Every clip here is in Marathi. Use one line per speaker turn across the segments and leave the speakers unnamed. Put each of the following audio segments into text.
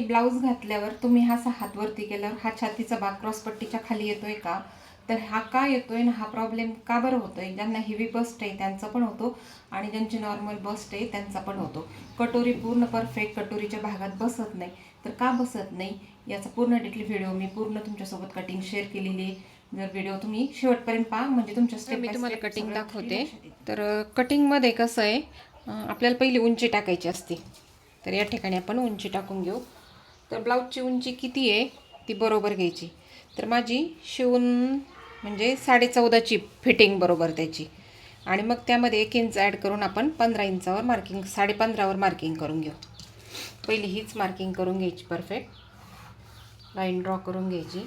ब्लाऊज घातल्यावर तुम्ही हा असा हात वरती केल्यावर हा छातीचा भाग क्रॉसपट्टीच्या खाली येतोय का? तर हा का येतोय ना हा प्रॉब्लेम का बरं होतोय? ज्यांना हेवी बस्ट आहे त्यांचा पण होतो आणि ज्यांची नॉर्मल बस्ट आहे त्यांचा पण होतो. कटोरी पूर्ण परफेक्ट कटोरीच्या भागात बसत नाही. तर का बसत नाही? याचा पूर्ण डिटेल व्हिडिओ मी पूर्ण तुमच्यासोबत कटिंग शेअर केलेली आहे. जर व्हिडिओ तुम्ही शेवटपर्यंत पहा म्हणजे तुमच्या स्टेप
मी तुम्हाला कटिंग दाखवते. तर कटिंगमध्ये कसं आहे आपल्याला पहिली उंची टाकायची असते. तर या ठिकाणी आपण उंची टाकून घेऊ. तर ब्लाऊजची उंची किती आहे ती बरोबर घ्यायची. तर माझी शिवून म्हणजे साडे चौदाची फिटिंग बरोबर त्याची. आणि मग त्यामध्ये एक इंच ॲड करून आपण पंधरा इंचावर मार्किंग साडे पंधरावर मार्किंग करून घेऊ. पहिली हीच मार्किंग करून घ्यायची परफेक्ट लाईन ड्रॉ करून घ्यायची.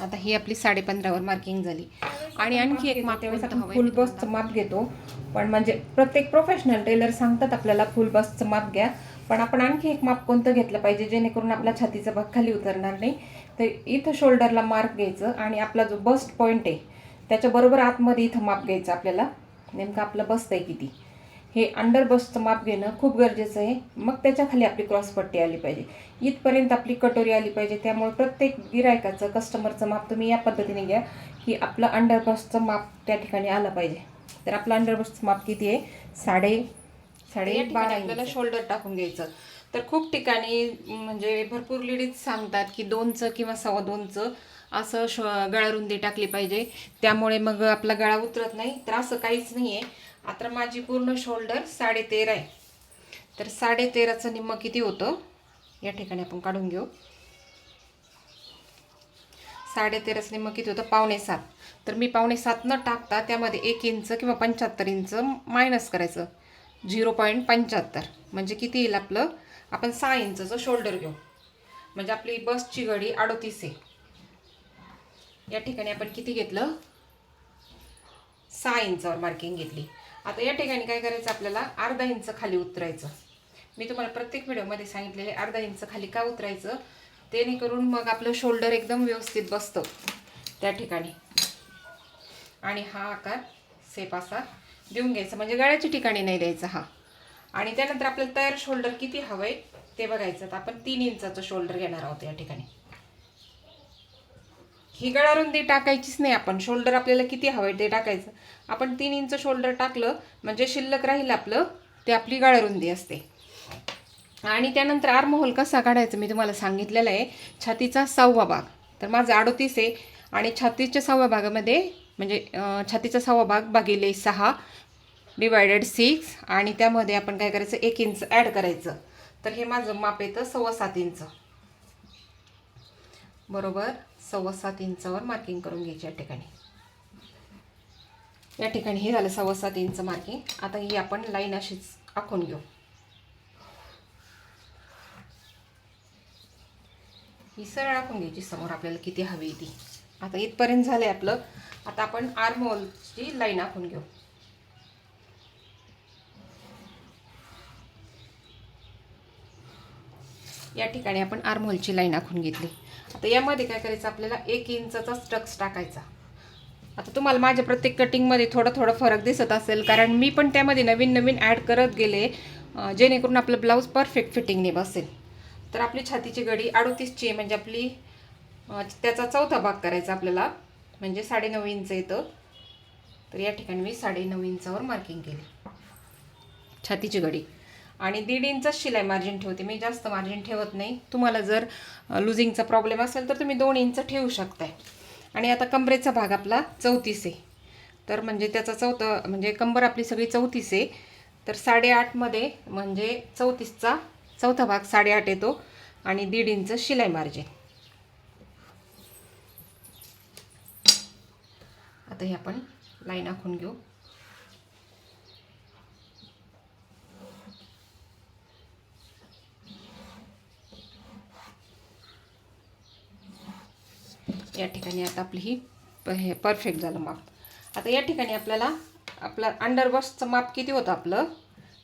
आता ही आपली साडे पंधरावर मार्किंग झाली. आणि आणखी एक माप
फुल बसचं माप घेतो. पण म्हणजे प्रत्येक प्रोफेशनल टेलर सांगतात आपल्याला फुल बसचं माप घ्या. पण आपण आणखी एक माप कोणतं घेतलं पाहिजे जेणेकरून आपला छातीचा भाग खाली उतरणार नाही? तर इथं शोल्डरला मार्क घ्यायचं आणि आपला जो बस्ट पॉईंट आहे त्याच्याबरोबर आतमध्ये इथं माप घ्यायचं आपल्याला. नेमकं आपलं बसतं आहे किती? हे अंडर बसचं माप घेणं खूप गरजेचं आहे. मग त्याच्याखाली आपली क्रॉसपट्टी आली पाहिजे. इथपर्यंत आपली कटोरी आली पाहिजे. त्यामुळे प्रत्येक गिरायकाचं कस्टमरचं माप तुम्ही या पद्धतीने घ्या की आपलं अंडर बसचं माप त्या ठिकाणी आलं पाहिजे. तर आपलं अंडर बसचं माप किती आहे? साडे साडे बारा
आपल्याला. शोल्डर टाकून घ्यायचं. तर खूप ठिकाणी म्हणजे भरपूर लेडीज सांगतात की दोनचं किंवा सव्वा दोनचं असं श गळारुंदी टाकली पाहिजे. त्यामुळे मग आपला गळा उतरत नाही. तर असं काहीच नाही आहे आता माझी पूर्ण शोल्डर साडे तेरा आहे. तर साडे तेराचं निम्म किती होतं? या ठिकाणी आपण काढून घेऊ. साडे मग किती होतं? पावणे सात. तर मी पावणे सात न टाकता त्यामध्ये एक इंच किंवा पंच्याहत्तर इंच मायनस करायचं. झिरो पॉईंट पंच्याहत्तर. म्हणजे किती येईल आपलं? आपण सहा इंचचं शोल्डर घेऊ. म्हणजे आपली बसची घडी अडोतीस आहे. या ठिकाणी आपण किती घेतलं? सहा इंचावर मार्किंग घेतली. आता या ठिकाणी काय करायचं आपल्याला? अर्धा इंच खाली उतरायचं. मी तुम्हाला प्रत्येक व्हिडिओमध्ये सांगितलेले अर्धा इंच खाली का उतरायचं? जेणेकरून मग आपलं शोल्डर एकदम व्यवस्थित बसतं त्या ठिकाणी. आणि हा आकार सेप असा देऊन घ्यायचा. म्हणजे गळ्याच्या ठिकाणी नाही द्यायचा हा. आणि त्यानंतर आपल्याला तयार शोल्डर किती हवंय ते बघायचं. तर आपण तीन इंचाचं शोल्डर घेणार आहोत या ठिकाणी. ही गळारुंदी टाकायचीच नाही आपण. शोल्डर आपल्याला किती हवंय ते टाकायचं. आपण तीन इंच शोल्डर टाकलं म्हणजे शिल्लक राहील आपलं ते आपली गळारुंदी असते. आणि त्यानंतर आर्महोल कसा काढायचा मी तुम्हाला सांगितलेलं आहे. छातीचा सहावा भाग. तर माझं अडोतीस आहे आणि छातीच्या सहाव्या भागामध्ये म्हणजे छातीचा सहावा भाग भागिले सहा डिवायडेड सिक्स आणि त्यामध्ये आपण काय करायचं? एक इंच ॲड करायचं. तर हे माझं माप येतं सव्वा सात इंच बरोबर? सव्वा सात इंचावर मार्किंग करून घ्यायची या ठिकाणी. या ठिकाणी हे झालं सव्वा सात इंच मार्किंग आता ही आपण लाईन अशीच आखून घेऊ. ही सरळ आखून घ्यायची समोर आपल्याला किती हवी ती. आता इथपर्यंत झालं आहे आपलं. आता आपण आर्मोलची लाईन आखून घेऊ. या ठिकाणी आपण आर्मोलची लाईन आखून घेतली. आता यामध्ये काय करायचं? आपल्याला एक इंचाचा स्टक्स टाकायचा. आता तुम्हाला माझ्या प्रत्येक कटिंगमध्ये थोडा थोडा फरक दिसत असेल कारण मी पण त्यामध्ये नवीन नवीन ॲड करत गेले जेणेकरून आपलं ब्लाऊज परफेक्ट फिटिंगने बसेल. तर आपली छातीची गडी अडोतीसची आहे म्हणजे आपली त्याचा चौथा भाग करायचा आपल्याला म्हणजे साडेनऊ इंच येतं तर या ठिकाणी मी साडेनऊ इंचावर मार्किंग केली. छातीची गडी आणि दीड इंच शिलाई मार्जिन ठेवते. मी जास्त मार्जिन ठेवत नाही. तुम्हाला जर लुझिंगचा प्रॉब्लेम असेल तर तुम्ही दोन इंच ठेवू शकताय. आणि आता कंबरेचा भाग आपला चौतीस आहे. तर म्हणजे त्याचा चौथा म्हणजे कंबर आपली सगळी चौतीस आहे. तर साडेआठमध्ये म्हणजे चौतीसचा चौथा भाग साडेआठ येतो आणि दीड इंच शिलाई मार्जिन आता हे आपण लाईन आखून घेऊ. या ठिकाणी आता आपली ही हे परफेक्ट झालं माप आता या ठिकाणी आपल्याला आपलं अंडर माप किती होतं आपलं?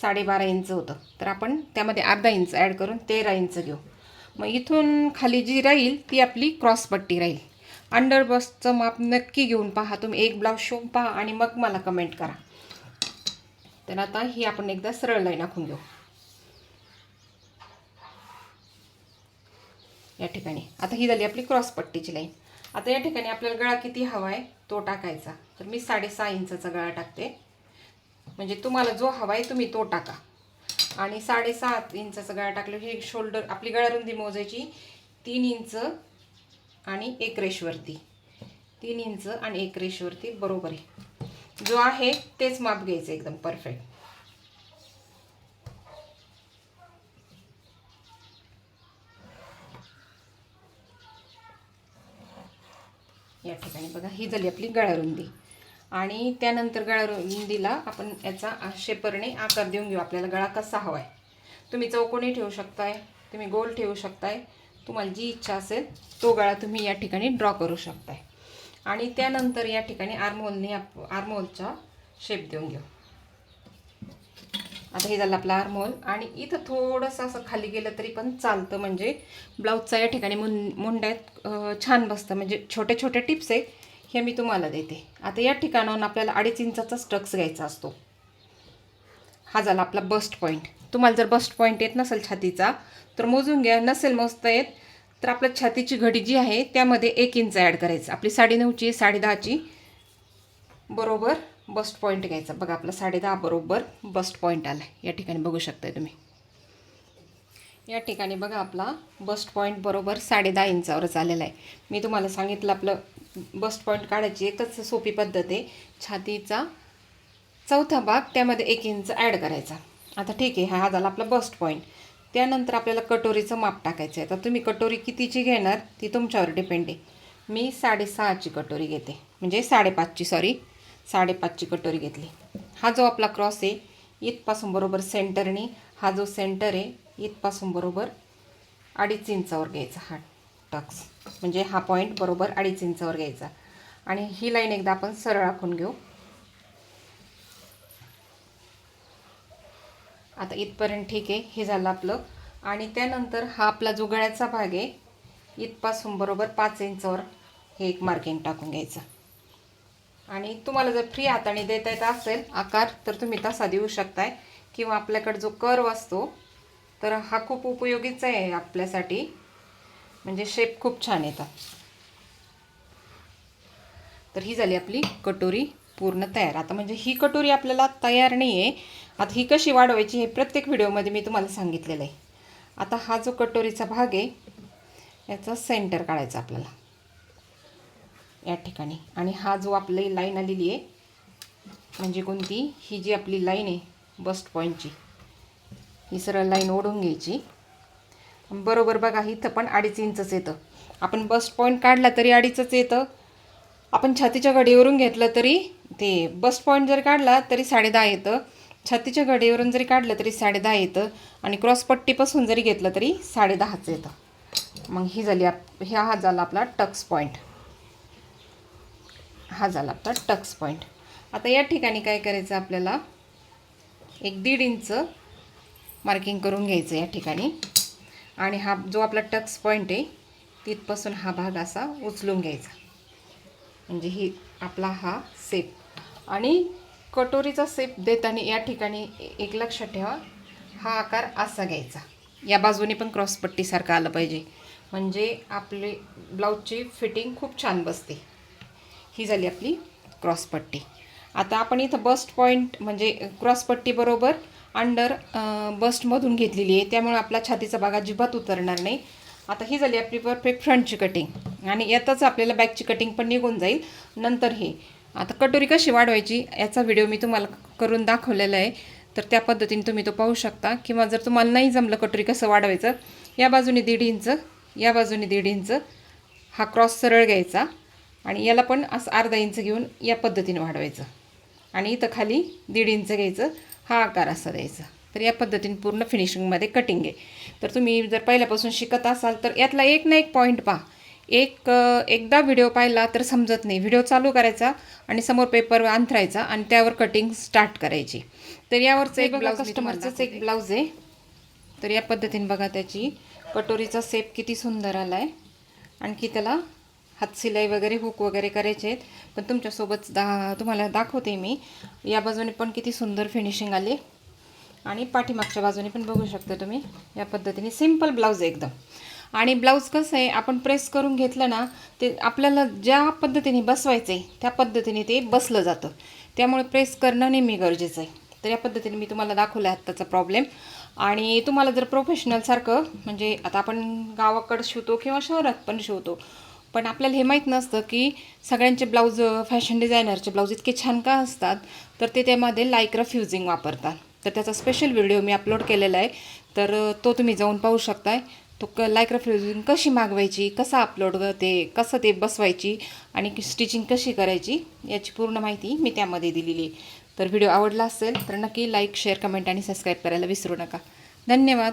साडेबारा इंच होतं. तर आपण त्यामध्ये अर्धा इंच ॲड करून तेरा इंच घेऊ. मग इथून खाली जी राहील ती आपली क्रॉसपट्टी राहील. अंडरबसचं माप नक्की घेऊन पहा. तुम्ही एक ब्लाऊज शिवून पहा आणि मग मला कमेंट करा. तर आता ही आपण एकदा सरळ लाईन आखून घेऊ. या ठिकाणी. आता ही झाली आपली क्रॉसपट्टीची लाईन आता या ठिकाणी आपल्याला गळा किती हवा आहे तो टाकायचा. तर मी साडेसहा इंचाचा गळा टाकते. म्हणजे तुम्हाला जो हवा आहे तुम्ही तो टाका. आणि साडेसात इंचाचा गळा टाकलं हे शोल्डर आपली गळारुंदी मोजायची तीन इंच आणि एक रेषवरती. तीन इंच आणि एक रेषवरती बरोबर आहे. जो आहे तेच माप घ्यायचं एकदम परफेक्ट या ठिकाणी बघा ही झाली आपली गळारुंदी. आणि त्यानंतर गळारुंदीला आपण याचा शेपरने आकार देऊन घेऊ. आपल्याला गळा कसा हवा आहे तुम्ही चौकोनी ठेवू शकताय तुम्ही गोल ठेवू शकताय. तुम्हाला जी इच्छा असेल तो गळा तुम्ही या ठिकाणी ड्रॉ करू शकताय. आणि त्यानंतर या ठिकाणी आर्मोलने आप आर्मोलचा शेप देऊन घेऊ. आता हे झालं आपलं आर्मोल आणि इथं थोडंसं असं खाली गेलं तरी पण चालतं. म्हणजे ब्लाऊजचा या ठिकाणी मुं मुंड्यात छान बसतं. म्हणजे छोटे छोटे टिप्स आहे. हे मी तुम्हाला देते. आता या ठिकाणाहून आपल्याला अडीच इंचाचा स्ट्रक्स घ्यायचा असतो. हा झाला आपला बस्ट पॉईंट तुम्हाला जर बस्ट पॉईंट येत नसेल छातीचा तर मोजून घ्या. नसेल मोजता येत तर आपल्या छातीची घडी जी आहे त्यामध्ये एक इंच ॲड करायचं. आपली साडे नऊची साडे दहाची बरोबर बस्ट पॉईंट घ्यायचा. बघा आपला साडे दहा बरोबर बस्ट पॉईंट आला या ठिकाणी बघू शकताय तुम्ही. या ठिकाणी बघा आपला बस्ट पॉईंट बरोबर साडे दहा इंचावरच आलेला आहे. मी तुम्हाला सांगितलं आपलं बस्ट पॉईंट काढायची एकच सोपी पद्धत आहे. छातीचा चौथा भाग त्यामध्ये एक इंच ॲड करायचा. आता ठीक आहे हा झाला आपला बस्ट पॉईंट त्यानंतर आपल्याला कटोरीचं माप टाकायचं आहे. तर तुम्ही कटोरी कितीची घेणार ती तुमच्यावर डिपेंड आहे. मी साडेसहाची कटोरी घेते. म्हणजे साडेपाचची सॉरी साडेपाचची कटोरी घेतली. हा जो आपला क्रॉस आहे इथपासून बरोबर सेंटरनी हा जो सेंटर आहे इथपासून बरोबर अडीच इंचावर घ्यायचा हा. टक्स. म्हणजे हा पॉईंट बरोबर अडीच इंचावर घ्यायचा. आणि ही लाईन एकदा आपण सरळ आखून घेऊ. आता इथपर्यंत ठीक आहे हे झालं आपलं. आणि त्यानंतर हा आपला जो गळ्याचा भाग आहे इथपासून बरोबर पाच इंचावर हे एक मार्किंग टाकून घ्यायचं. आणि तुम्हाला जर फ्री हाताने देता येत असेल आकार तर तुम्ही तसा देऊ शकताय. किंवा आपल्याकडे जो कर्व असतो तर हा खूप उपयोगीचा आहे आपल्यासाठी. म्हणजे शेप खूप छान येतात. तर ही झाली आपली कटोरी पूर्ण तयार. आता म्हणजे ही कटोरी आपल्याला तयार नाही आहे आता ही कशी वाढवायची हे प्रत्येक व्हिडिओमध्ये मी तुम्हाला सांगितलेलं आहे. आता हा जो कटोरीचा भाग आहे याचा सेंटर काढायचा आपल्याला. या ठिकाणी. आणि हा जो आपली लाईन आलेली आहे म्हणजे कोणती? ही जी आपली लाईन आहे बस्ट पॉईंटची ही सरळ लाईन ओढून घ्यायची. बरोबर बघा इथं पण अडीच इंचच येतं. आपण बस्ट पॉईंट काढला तरी अडीचच येतं. आपण छातीच्या घडीवरून घेतलं तरी ते बस्ट पॉईंट जर काढला तरी साडेदहा येतं. छातीच्या घडीवरून जरी काढलं तरी साडेदहा येतं. आणि क्रॉस पट्टीपासून जरी घेतलं तरी साडेदहाच येतं. मग ही झाली आप ह्या हा झाला आपला टक्स पॉईंट हा झाला आपला टक्स पॉईंट आता या ठिकाणी काय करायचं आपल्याला? एक दीड इंच मार्किंग करून घ्यायचं या ठिकाणी. आणि हा जो आपला टक्स पॉईंट आहे तिथपासून हा भाग असा उचलून घ्यायचा. म्हणजे ही आपला हा सेप आणि कटोरीचा सेप देताना या ठिकाणी एक लक्षात ठेवा हा आकार असा घ्यायचा. या बाजूने पण क्रॉसपट्टीसारखं आलं पाहिजे. म्हणजे आपले ब्लाऊजची फिटिंग खूप छान बसते. ही झाली आपली क्रॉसपट्टी आता आपण इथं बस्ट पॉईंट म्हणजे क्रॉसपट्टीबरोबर अंडर बस्टमधून घेतलेली आहे. त्यामुळे आपला छातीचा भाग अजिबात उतरणार नाही. आता ही झाली आपली परफेक्ट फ्रंटची कटिंग आणि यातच आपल्याला बॅकची कटिंग पण निघून जाईल. नंतर हे. आता कटोरी कशी वाढवायची याचा व्हिडिओ मी तुम्हाला करून दाखवलेला आहे. तर त्या पद्धतीने तुम्ही तो पाहू शकता. किंवा जर तुम्हाला नाही जमलं कटोरी कसं वाढवायचं या बाजूने दीड इंच या बाजूने दीड इंच. हा क्रॉस सरळ घ्यायचा. आणि याला पण असं अर्धा इंच घेऊन या पद्धतीने वाढवायचं. आणि इथं खाली दीड इंच घ्यायचं. हा आकार असा द्यायचा. तर या पद्धतीने पूर्ण फिनिशिंगमध्ये कटिंग आहे. तर तुम्ही जर पहिल्यापासून शिकत असाल तर यातला एक ना एक पॉईंट पहा. एक एकदा व्हिडिओ पाहिला तर समजत नाही. व्हिडिओ चालू करायचा आणि समोर पेपर अंथरायचा आणि त्यावर कटिंग स्टार्ट करायची. तर यावरचं एक ब्लाऊज कस्टमरचंच एक ब्लाऊज आहे. तर या पद्धतीने बघा त्याची कटोरीचा सेप किती सुंदर आला आहे आणखी त्याला हातशिलाई वगैरे हुक वगैरे करायचे आहेत. पण तुमच्यासोबत दा तुम्हाला दाखवते मी. या बाजूने पण किती सुंदर फिनिशिंग आली. आणि पाठीमागच्या बाजूने पण बघू शकता तुम्ही. या पद्धतीने सिंपल ब्लाऊज एकदम. आणि ब्लाऊज कसं आहे आपण प्रेस करून घेतलं ना ते आपल्याला ज्या पद्धतीने बसवायचं आहे त्या पद्धतीने ते बसलं जातं. त्यामुळे प्रेस करणं नेहमी गरजेचं आहे. तर या पद्धतीने मी तुम्हाला दाखवलं आहे आत्ताचा प्रॉब्लेम आणि तुम्हाला जर प्रोफेशनलसारखं म्हणजे आता आपण गावाकडं शिवतो किंवा शहरात पण शिवतो पण आपल्याला हे माहीत नसतं की सगळ्यांचे ब्लाऊज फॅशन डिझायनरचे ब्लाऊज इतके छान का असतात? तर ते त्यामध्ये लायक्रा फ्युजिंग वापरतात. तर त्याचा स्पेशल व्हिडिओ मी अपलोड केलेला आहे. तर तो तुम्ही जाऊन पाहू शकताय. तो क लायक्रा फ्युजिंग कशी मागवायची कसा अपलोड ते कसं ते बसवायची आणि स्टिचिंग कशी करायची याची पूर्ण माहिती मी त्यामध्ये दिलेली आहे. तर व्हिडिओ आवडला असेल तर नक्की लाईक शेअर कमेंट आणि सबस्क्राईब करायला विसरू नका. धन्यवाद.